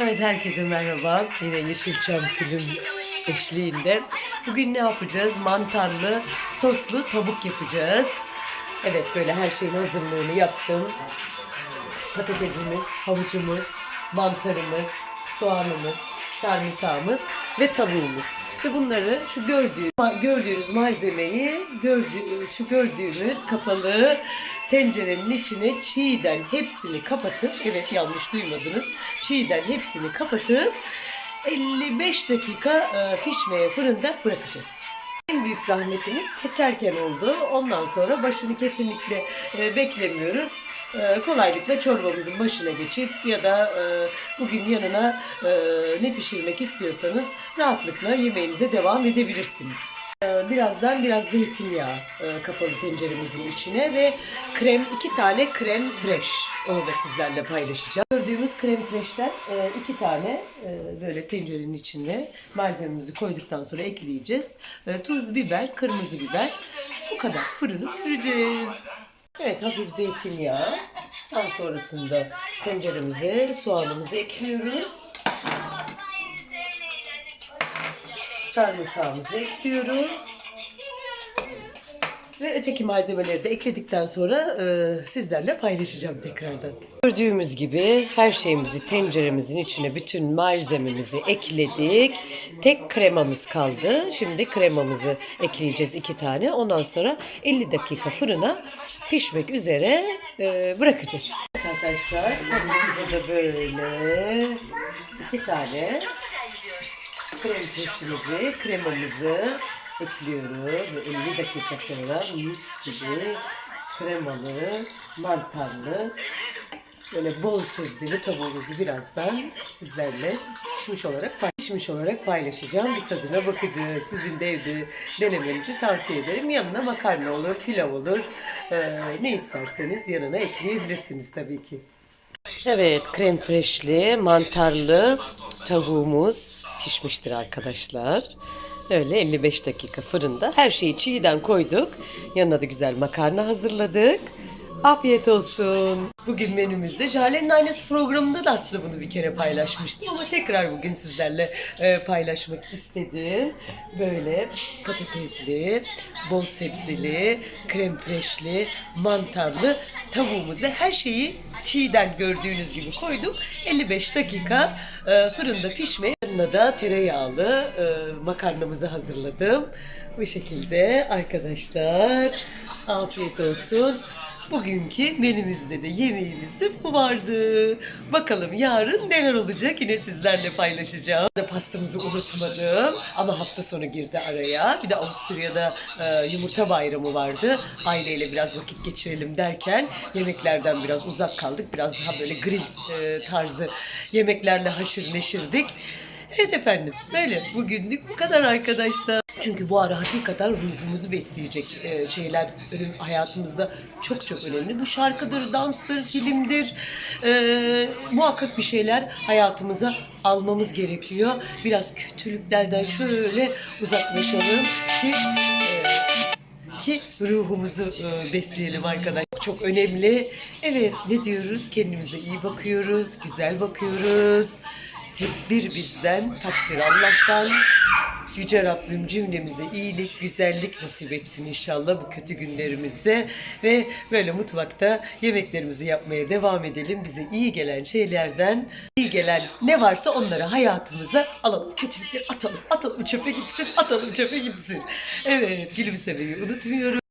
Evet herkese merhaba. Yine Yeşilçam film eşliğinde. Bugün ne yapacağız? Mantarlı, soslu tavuk yapacağız. Evet böyle her şeyin hazırlığını yaptım. Patatesimiz, havucumuz, mantarımız, soğanımız, sarımsağımız ve tavuğumuz. Ve bunları şu gördüğünüz, gördüğünüz malzemeyi gördüğü, şu gördüğünüz kapalı tencerenin içine çiğden hepsini kapatıp evet yanlış duymadınız çiğden hepsini kapatıp 55 dakika e, pişmeye fırında bırakacağız. En büyük zahmetimiz keserken oldu. Ondan sonra başını kesinlikle e, beklemiyoruz. E, kolaylıkla çorbamızın başına geçip ya da bugün yanına ne pişirmek istiyorsanız rahatlıkla yemeğinize devam edebilirsiniz. E, birazdan biraz zeytinyağı e, kapalı tenceremizin içine ve krem, iki tane krem fresh. Onu da sizlerle paylaşacağım. Gördüğümüz krem fresh'ten e, iki tane e, böyle tencerenin içine malzememizi koyduktan sonra ekleyeceğiz. Tuz, biber, kırmızı biber. Bu kadar. Fırını süreceğiz. Evet hafif zeytinyağı. Daha sonrasında tenceremize soğanımızı ekliyoruz. Sarımsağımızı ekliyoruz. Ve öteki malzemeleri de ekledikten sonra e, sizlerle paylaşacağım tekrardan. Gördüğümüz gibi her şeyimizi tenceremizin içine bütün malzememizi ekledik. Tek kremamız kaldı. Şimdi kremamızı ekleyeceğiz iki tane. Ondan sonra 50 dakika fırına pişmek üzere e, bırakacağız. Arkadaşlar tavuğumuzu da böyle iki tane krem peşimizi, kremamızı ekliyoruz. Ve 50 dakika sonra mis gibi kremalı, mantarlı, böyle bol sebzeli tavuğumuzu birazdan sizlerle pişmiş olarak pişmiş olarak paylaşacağım. Bir tadına bakacağız. Sizin de evde denemenizi tavsiye ederim. Yanına makarna olur, pilav olur. Ee, ne isterseniz yanına ekleyebilirsiniz tabii ki. Evet, krem freşli, mantarlı tavuğumuz pişmiştir arkadaşlar. Öyle 55 dakika fırında. Her şeyi çiğden koyduk. Yanına da güzel makarna hazırladık. Afiyet olsun. Bugün menümüzde Jale'nin Aynası programında da aslında bunu bir kere paylaşmıştım ama tekrar bugün sizlerle e, paylaşmak istedim. Böyle patatesli, bol sebzeli, krem freşli, mantarlı tavuğumuz ve her şeyi çiğden gördüğünüz gibi koydum. 55 dakika e, fırında pişmeye. Yanına da tereyağlı e, makarnamızı hazırladım. Bu şekilde arkadaşlar afiyet olsun. Bugünkü menümüzde de yemeğimizde bu vardı. Bakalım yarın neler olacak yine sizlerle paylaşacağım. Pastamızı unutmadım ama hafta sonu girdi araya. Bir de Avusturya'da e, yumurta bayramı vardı. Aileyle biraz vakit geçirelim derken yemeklerden biraz uzak kaldık. Biraz daha böyle grill e, tarzı yemeklerle haşır neşirdik. Evet efendim böyle bugünlük bu kadar arkadaşlar. Çünkü bu ara hakikaten ruhumuzu besleyecek e, şeyler benim hayatımızda çok çok önemli. Bu şarkıdır, danstır, filmdir. E, muhakkak bir şeyler hayatımıza almamız gerekiyor. Biraz kötülüklerden şöyle uzaklaşalım ki e, ki ruhumuzu e, besleyelim arkadaşlar. Çok önemli. Evet ne diyoruz? Kendimize iyi bakıyoruz, güzel bakıyoruz. Tedbir bizden, takdir Allah'tan. Yüce Rabbim cümlemize iyilik, güzellik nasip etsin inşallah bu kötü günlerimizde. Ve böyle mutfakta yemeklerimizi yapmaya devam edelim. Bize iyi gelen şeylerden, iyi gelen ne varsa onları hayatımıza alalım. Kötülükleri atalım, atalım çöpe gitsin, atalım çöpe gitsin. Evet, gülümsemeyi unutmuyoruz.